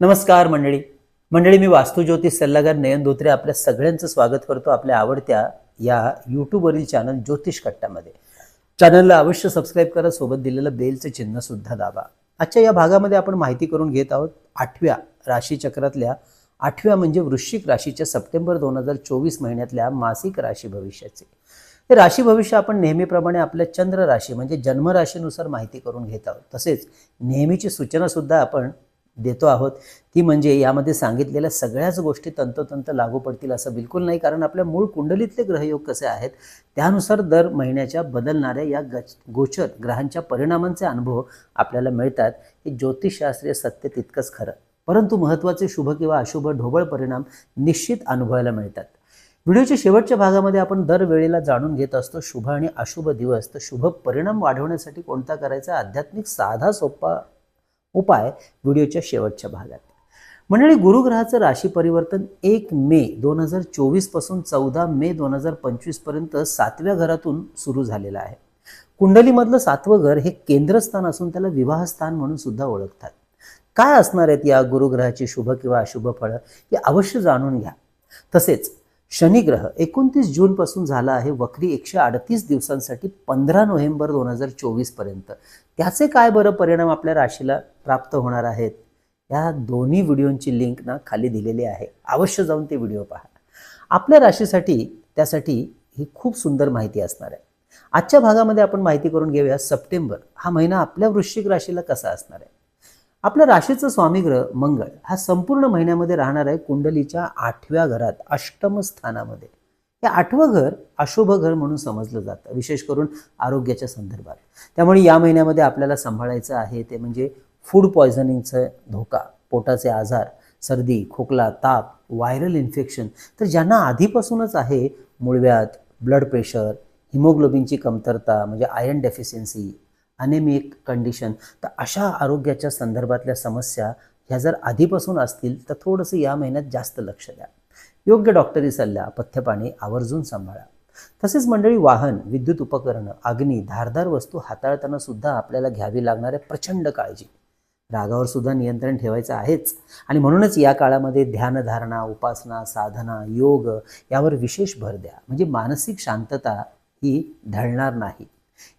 नमस्कार मंडळी. मंडळी मी वास्तुज्योतिष सल्लागार नयन धोत्रे आपल्या सगळ्यांचं स्वागत करतो आपल्या आवडत्या या यूट्यूबवरील चॅनल ज्योतिष कट्ट्यामध्ये. चॅनलला अवश्य सबस्क्राईब करा सोबत दिलेलं बेलचं चिन्ह सुद्धा दाबा. आजच्या या भागामध्ये आपण माहिती करून घेत आहोत आठव्या राशीचक्रातल्या. आठव्या म्हणजे वृश्चिक राशीच्या सप्टेंबर दोन हजार चोवीस महिन्यातल्या मासिक राशी भविष्याचे. हे राशी भविष्य आपण नेहमीप्रमाणे आपल्या चंद्र राशी म्हणजे जन्मराशीनुसार माहिती करून घेत आहोत. तसेच नेहमीची सूचना सुद्धा आपण देतो आहोत. ती म्हणजे यामध्ये सांगितलेल्या सगळ्याच गोष्टी तंतोतंत लागू पडतील असं बिलकुल नाही. कारण आपल्या मूळ कुंडलीतले ग्रहयोग कसे आहेत त्यानुसार दर महिन्याच्या बदलणाऱ्या या गच गोचर ग्रहांच्या परिणामांचे अनुभव आपल्याला मिळतात. हे ज्योतिषशास्त्रीय सत्य तितकंच खरं. परंतु महत्त्वाचे शुभ किंवा अशुभ ढोबळ परिणाम निश्चित अनुभवायला मिळतात. व्हिडिओच्या शेवटच्या भागामध्ये आपण दरवेळेला जाणून घेत असतो शुभ आणि अशुभ दिवस. तर शुभ परिणाम वाढवण्यासाठी कोणता करायचा? आध्यात्मिक साधा सोपा उपाय व्हिडिओच्या शेवटच्या भागात. मंडळी गुरुग्रहाचं राशी परिवर्तन एक मे दोन हजार चोवीसपासून चौदा मे दोन हजार पंचवीसपर्यंत सातव्या घरातून सुरू झालेलं आहे. कुंडलीमधलं सातवं घर हे केंद्रस्थान असून त्याला विवाहस्थान म्हणून सुद्धा ओळखतात. काय असणार आहेत या गुरुग्रहाची शुभ किंवा अशुभ फळं हे अवश्य जाणून घ्या. तसेच शनिग्रह एकोणतीस जूनपासून झाला आहे. वक्री एकशे अडतीस दिवसांसाठी पंधरा नोव्हेंबर दोन हजार चोवीसपर्यंत त्याचे काय बरं परिणाम आपल्या राशीला प्राप्त होणार आहेत? या दोन्ही व्हिडिओंची लिंक ना खाली दिलेली आहे. अवश्य जाऊन ते व्हिडिओ पहा. आपल्या राशीसाठी त्यासाठी ही खूप सुंदर माहिती असणार आहे. आजच्या भागामध्ये आपण माहिती करून घेऊया सप्टेंबर. हा महिना आपल्या वृश्चिक राशीला कसा असणार आहे? आपल्या राशीचं स्वामीग्रह मंगळ हा संपूर्ण महिन्यामध्ये राहणार आहे कुंडलीच्या आठव्या घरात अष्टम स्थानामध्ये. हे आठवं घर अशुभ घर म्हणून समजलं जातं विशेष करून आरोग्याच्या संदर्भात. त्यामुळे या महिन्यामध्ये आपल्याला सांभाळायचं आहे ते म्हणजे फूड पॉयझनिंगचा धोका पोटाचे आजार सर्दी खोकला ताप व्हायरल इन्फेक्शन तर ज्यांना आधीपासूनच आहे मुळव्यात ब्लड प्रेशर हिमोग्लोबिनची कमतरता म्हणजे आयर्न डेफिशियन्सी अनेमिक कंडिशन तर अशा आरोग्याच्या संदर्भातल्या समस्या ह्या जर आधीपासून असतील तर थोडंसं या महिन्यात जास्त लक्ष द्या. योग्य डॉक्टरी सल्ला पथ्यपाणी आवर्जून सांभाळा. तसेच मंडळी वाहन विद्युत उपकरणं अग्नी धारदार वस्तू हाताळताना सुद्धा आपल्याला घ्यावी लागणाऱ्या प्रचंड काळजी. रागावर सुद्धा नियंत्रण ठेवायचं आहेच. आणि म्हणूनच या काळामध्ये ध्यानधारणा उपासना साधना योग यावर विशेष भर द्या. म्हणजे मानसिक शांतता ही ढळणार नाही.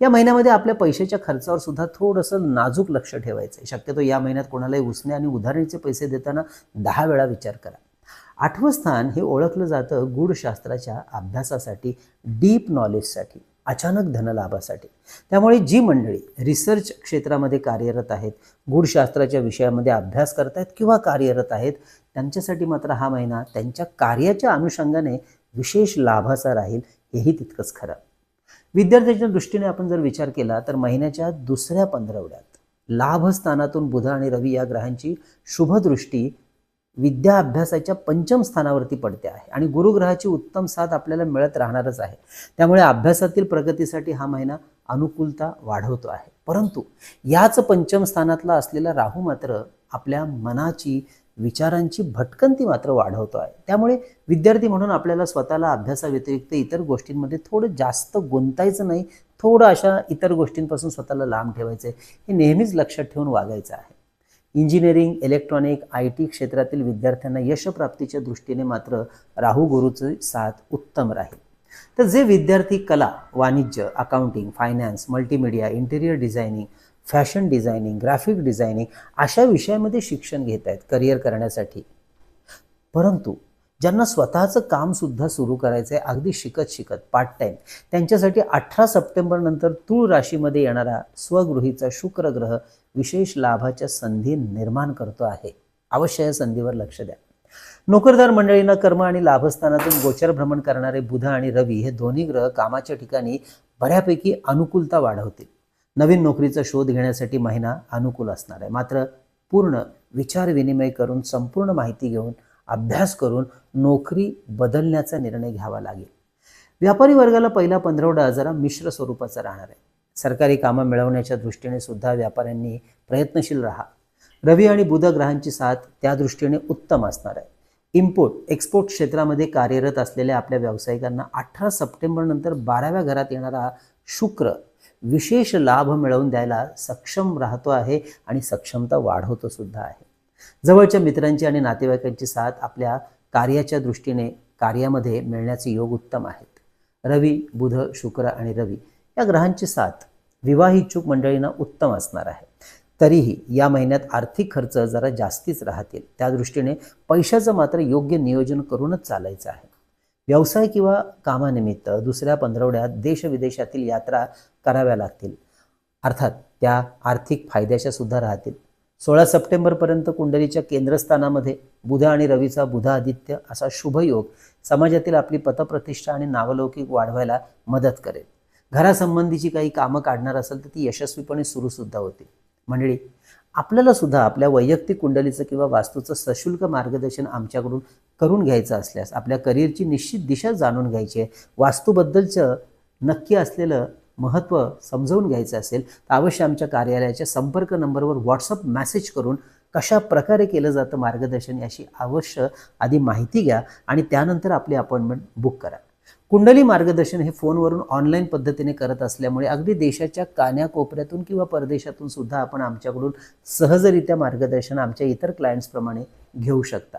या महिन्यामध्ये आपल्या पैशाच्या खर्चावर सुद्धा थोडंसं नाजूक लक्ष ठेवायचं आहे शक्यतो या महिन्यात कोणालाही उसने आणि उधारणीचे पैसे देताना दहा वेळा विचार करा. आठवं स्थान हे ओळखलं जातं गूढशास्त्राच्या अभ्यासासाठी डीप नॉलेजसाठी अचानक धनलाभासाठी. त्यामुळे जी मंडळी रिसर्च क्षेत्रामध्ये कार्यरत आहेत गूढशास्त्राच्या विषयामध्ये अभ्यास करत आहेत किंवा कार्यरत आहेत त्यांच्यासाठी मात्र हा महिना त्यांच्या कार्याच्या अनुषंगाने विशेष लाभाचा राहील हेही तितकंच खरं. विद्यार्थ्यांच्या दृष्टीने आपण जर विचार केला तर महिन्याच्या दुसऱ्या पंधरवड्यात लाभस्थानातून बुध आणि रवी या ग्रहांची शुभदृष्टी विद्या अभ्यासाच्या पंचम स्थानावरती पडते आहे. आणि गुरुग्रहाची उत्तम साथ आपल्याला मिळत राहणारच आहे. त्यामुळे अभ्यासातील प्रगतीसाठी हा महिना अनुकूलता वाढवतो आहे. परंतु याच पंचम स्थानातला असलेला राहू मात्र आपल्या मनाची विचारांची भटकंती मात्र वाढवतो आहे. त्यामुळे विद्यार्थी म्हणून आपल्याला स्वतःला अभ्यासाव्यतिरिक्त इतर गोष्टींमध्ये थोडं जास्त गुंतायचं नाही थोडं अशा इतर गोष्टींपासून स्वतःला लांब ठेवायचं आहे हे नेहमीच लक्षात ठेवून वागायचं आहे. इंजिनिअरिंग इलेक्ट्रॉनिक आय टी क्षेत्रातील विद्यार्थ्यांना यशप्राप्तीच्या दृष्टीने मात्र राहू गुरुचे साथ उत्तम राहील. तर जे विद्यार्थी कला वाणिज्य accounting finance multimedia interior designing fashion designing graphic designing अशा विषयामध्ये शिक्षण घेत आहेत करिअर करण्यासाठी. परंतु ज्यांना स्वतःचं कामसुद्धा सुरू करायचं आहे अगदी शिकत शिकत पार्ट टाईम त्यांच्यासाठी अठरा सप्टेंबर नंतर तूळ राशीमध्ये येणारा स्वगृहीचा शुक्र ग्रह विशेष लाभाच्या संधी निर्माण करतो आहे. अवश्य या संधीवर लक्ष द्या. नोकरदार मंडळींना कर्म आणि लाभस्थानातून गोचर भ्रमण करणारे बुध आणि रवी हे दोन्ही ग्रह कामाच्या ठिकाणी बऱ्यापैकी अनुकूलता वाढवतील. नवीन नोकरीचा शोध घेण्यासाठी महिना अनुकूल असणार आहे. मात्र पूर्ण विचार विनिमय करून संपूर्ण माहिती घेऊन अभ्यास करून नोकरी बदलण्याचा निर्णय घ्यावा लागेल. व्यापारी वर्गाला पहिला पंधरवडा जरा मिश्र स्वरूपाचा राहणार आहे. सरकारी कामं मिळवण्याच्या दृष्टीने सुद्धा व्यापाऱ्यांनी प्रयत्नशील राहा. रवी आणि बुध ग्रहांची साथ त्या दृष्टीने उत्तम असणार आहे. इम्पोर्ट एक्सपोर्ट क्षेत्रामध्ये कार्यरत असलेल्या आपल्या व्यावसायिकांना अठरा सप्टेंबर नंतर बाराव्या घरात येणारा शुक्र विशेष लाभ मिळवून द्यायला सक्षम राहतो आहे आणि सक्षमता वाढवतो सुद्धा आहे. जवळच्या मित्रांची आणि नातेवाईकांची साथ आपल्या कार्याच्या दृष्टीने कार्यामध्ये मिळण्याचे योग उत्तम आहेत. रवी बुध शुक्र आणि रवी या ग्रहांची साथ विवाह इच्छुक मंडळींना उत्तम असणार आहे. तरीही या महिन्यात आर्थिक खर्च जरा जास्तीच राहतील. त्या दृष्टीने पैशाचं मात्र योग्य नियोजन करूनच चालायचं आहे. व्यवसाय किंवा कामानिमित्त दुसऱ्या पंधरवड्यात देशविदेशातील यात्रा कराव्या लागतील. अर्थात त्या आर्थिक फायद्याच्या सुद्धा राहतील. सोळा सप्टेंबरपर्यंत कुंडलीच्या केंद्रस्थानामध्ये बुध आणि रवीचा बुध आदित्य असा शुभयोग समाजातील आपली पतप्रतिष्ठा आणि नावलौकिक वाढवायला मदत करेल. घरासंबंधीची काही कामं काढणार असेल तर ती यशस्वीपणे सुरूसुद्धा होतील मंडळी आपल्याला सुद्धा आपल्या वैयक्तिक कुंडलीचं किंवा वास्तूचं सशुल्क मार्गदर्शन आमच्याकडून करून घ्यायचं असल्यास आपल्या करिअरची निश्चित दिशा जाणून घ्यायची आहे. वास्तूबद्दलचं नक्की असलेलं महत्त्व समजावून घ्यायचं असेल तर अवश्य आमच्या कार्यालयाच्या संपर्क नंबरवर व्हॉट्सअप मेसेज करून कशा प्रकारे केलं जातं मार्गदर्शन याची अवश्य आधी माहिती घ्या आणि त्यानंतर आपली अपॉइंटमेंट बुक करा. कुंडली मार्गदर्शन हे फोनवरून ऑनलाईन पद्धतीने करत असल्यामुळे अगदी देशाच्या कान्याकोपऱ्यातून किंवा परदेशातून सुद्धा आपण आमच्याकडून सहजरित्या मार्गदर्शन आमच्या इतर क्लायंट्सप्रमाणे घेऊ शकता.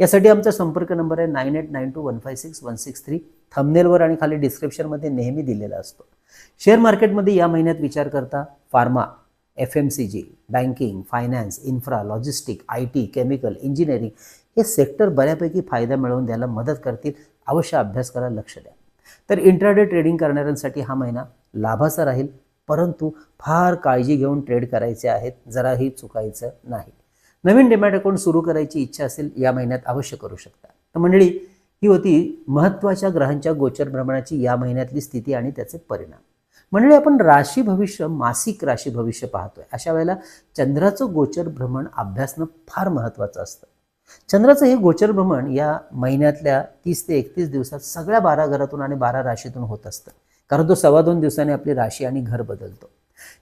यासाठी आमचा संपर्क नंबर आहे nine eight nine two one five six one six three. थमनेलवर आणि खाली डिस्क्रिप्शनमध्ये नेहमी दिलेला असतो. शेअर मार्केटमध्ये या महिन्यात विचार करता pharma F M C G banking finance infra logistic I T chemical engineering हे सेक्टर बऱ्यापैकी फायदा मिळवून द्यायला मदत करतील अवश्य अभ्यास करायला लक्ष द्या. तर इंट्राडे ट्रेडिंग करणाऱ्यांसाठी हा महिना लाभाचा राहील परंतु फार काळजी घेऊन ट्रेड करायचे आहेत जराही चुकायचं नाही. नवीन डिमॅट अकाउंट सुरू करायची इच्छा असेल या महिन्यात अवश्य करू शकता. तर मंडळी ही होती महत्त्वाच्या ग्रहांच्या गोचर भ्रमणाची या महिन्यातली स्थिती आणि त्याचे परिणाम. मंडळी आपण राशी भविष्य मासिक राशी भविष्य पाहतोय. अशा वेळेला चंद्राचं गोचर भ्रमण अभ्यासणं फार महत्त्वाचं असतं. चंद्राचं हे गोचर भ्रमण या महिन्यातल्या तीस ते एकतीस दिवसात सगळ्या बारा घरातून आणि बारा राशीतून होत असतं. कारण तो सव्वा दोन दिवसांनी आपली राशी आणि घर बदलतो.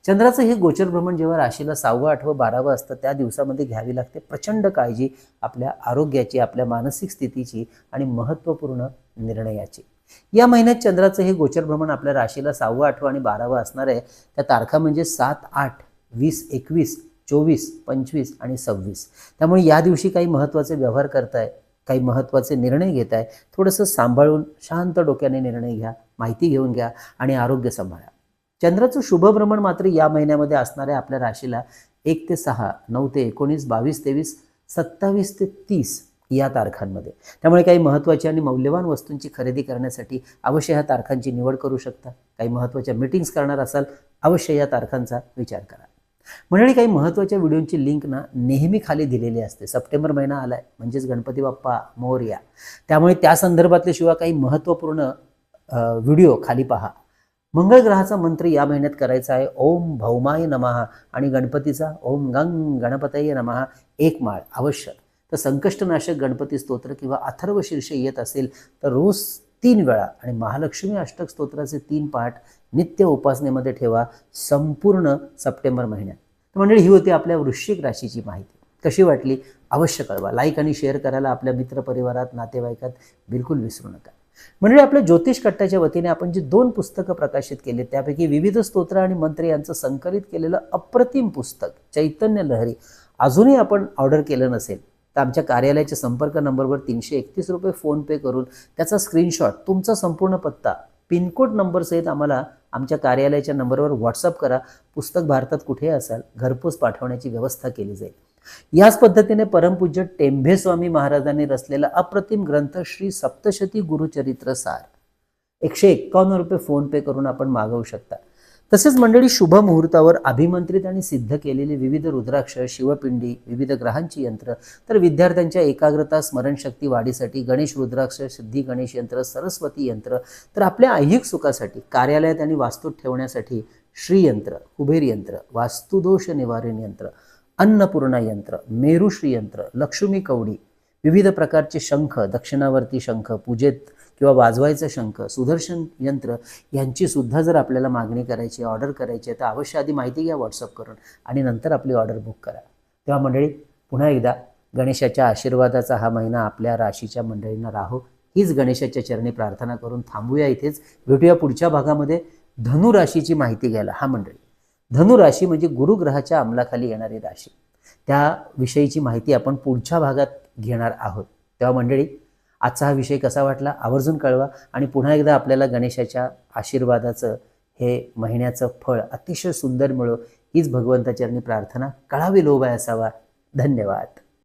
चंद्राचं हे गोचर भ्रमण जेव्हा राशीला सहावं आठवं बारावं असतं त्या दिवसामध्ये घ्यावी लागते प्रचंड काळजी आपल्या आरोग्याची आपल्या मानसिक स्थितीची आणि महत्त्वपूर्ण निर्णयाची. या महिन्यात चंद्राचं हे गोचर भ्रमण आपल्या राशीला सहावं आठवं आणि बारावं असणार आहे. त्या तारखा म्हणजे सात आठ वीस एकवीस चोवीस पंचवीस आणि सव्वीस. त्यामुळे या दिवशी काही महत्त्वाचे व्यवहार करताय काही महत्त्वाचे निर्णय घेत आहे थोडंसं सांभाळून शांत डोक्याने निर्णय घ्या माहिती घेऊन घ्या आणि आरोग्य सांभाळा. चंद्राचं शुभभ्रमण मात्र या महिन्यामध्ये असणाऱ्या आपल्या राशीला एक ते सहा नऊ ते एकोणीस बावीस तेवीस सत्तावीस ते तीस या तारखांमध्ये. त्यामुळे काही महत्त्वाची आणि मौल्यवान वस्तूंची खरेदी करण्यासाठी अवश्य ह्या तारखांची निवड करू शकता. काही महत्त्वाच्या मीटिंग्स करणार असाल अवश्य या तारखांचा विचार करा. मंडळी काही महत्त्वाच्या व्हिडिओची लिंक ना नेहमी खाली दिलेली असते. सप्टेंबर महिना आलाय म्हणजेच गणपती बाप्पा मोर्या. त्यामुळे त्या संदर्भातले शिवाय काही महत्त्वपूर्ण व्हिडिओ खाली पहा. मंगळ ग्रहाचा मंत्र या महिन्यात करायचा आहे. ओम भौमाय नमहा आणि गणपतीचा ओम गंग गणपतय नमहा एक माळ आवश्यक तर संकष्टनाशक गणपती स्तोत्र किंवा अथर्व शीर्ष येत असेल तर रोज तीन वेळा. आणि महालक्ष्मी अष्टक स्तोत्राचे तीन पाठ नित्य उपासनेमध्ये ठेवा. संपूर्ण सप्टेंबर महिन्यात. तर मंडळी ही होती आपल्या वृश्चिक राशीची माहिती. कशी वाटली? अवश्य कळवा. लाईक आणि शेअर करायला आपल्या मित्रपरिवारात नातेवाईकात बिलकुल विसरू नका. म्हणजे आपल्या ज्योतिष कट्ट्याच्या वतीने आपण जी दोन पुस्तकं प्रकाशित केली त्यापैकी विविध स्तोत्र आणि मंत्र यांचं संकलित केलेलं अप्रतिम पुस्तक चैतन्य लहरी अजूनही आपण ऑर्डर केलं नसेल तर आमच्या कार्यालयाच्या संपर्क नंबरवर तीनशे एकतीस रुपये फोनपे करून त्याचा स्क्रीनशॉट तुमचा संपूर्ण पत्ता पिनकोड नंबरसहित आम्हाला आमच्या कार्यालयाच्या नंबरवर व्हॉट्सअप करा पुस्तक भारतात कुठेही असाल घरपोच पाठवण्याची व्यवस्था केली जाईल. याच पद्धतीने परमपूज्य टेंभे स्वामी महाराजांनी रचलेला अप्रतिम ग्रंथ श्री सप्तशती गुरुचरित्र सार एकशे एक्कावन्न रुपये फोन पे करून आपण मागवू शकता. तसेच मंडळी शुभ मुहूर्तावर अभिमंत्रित आणि सिद्ध केलेली विविध रुद्राक्ष शिवपिंडी विविध ग्रहांची यंत्र तर विद्यार्थ्यांच्या एकाग्रता स्मरणशक्ती वाढीसाठी गणेश रुद्राक्ष सिद्धी गणेश यंत्र सरस्वती यंत्र तर आपल्या ऐहिक सुखासाठी कार्यालयात आणि वास्तूत ठेवण्यासाठी श्रीयंत्र कुबेर यंत्र वास्तुदोष निवारण यंत्र अन्नपूर्णा यंत्र मेरुश्री यंत्र लक्ष्मी कवडी विविध प्रकारचे शंख दक्षिणावर्ती शंख पूजेत किंवा वाजवायचं शंख सुदर्शन यंत्र यांची सुद्धा जर आपल्याला मागणी करायची ऑर्डर करायची आहे तर अवश्य आधी माहिती घ्या व्हॉट्सअप करून आणि नंतर आपली ऑर्डर बुक करा. तेव्हा मंडळी पुन्हा एकदा गणेशाच्या आशीर्वादाचा हा महिना आपल्या राशीच्या मंडळींना राहो. हीच गणेशाच्या चरणी प्रार्थना करून थांबूया इथेच. भेटूया पुढच्या भागामध्ये. धनु राशीची माहिती घ्यायला. हा मंडळी. धनुराशी म्हणजे गुरुग्रहाच्या अंमलाखाली येणारी राशी. त्या विषयीची माहिती आपण पुढच्या भागात घेणार आहोत. तेव्हा मंडळी आजचा हा विषय कसा वाटला आवर्जून कळवा आणि पुन्हा एकदा आपल्याला गणेशाच्या आशीर्वादाचं हे महिन्याचं फळ अतिशय सुंदर मिळो हीच भगवंताचरणी प्रार्थना कळावी लोभाय असावा. धन्यवाद.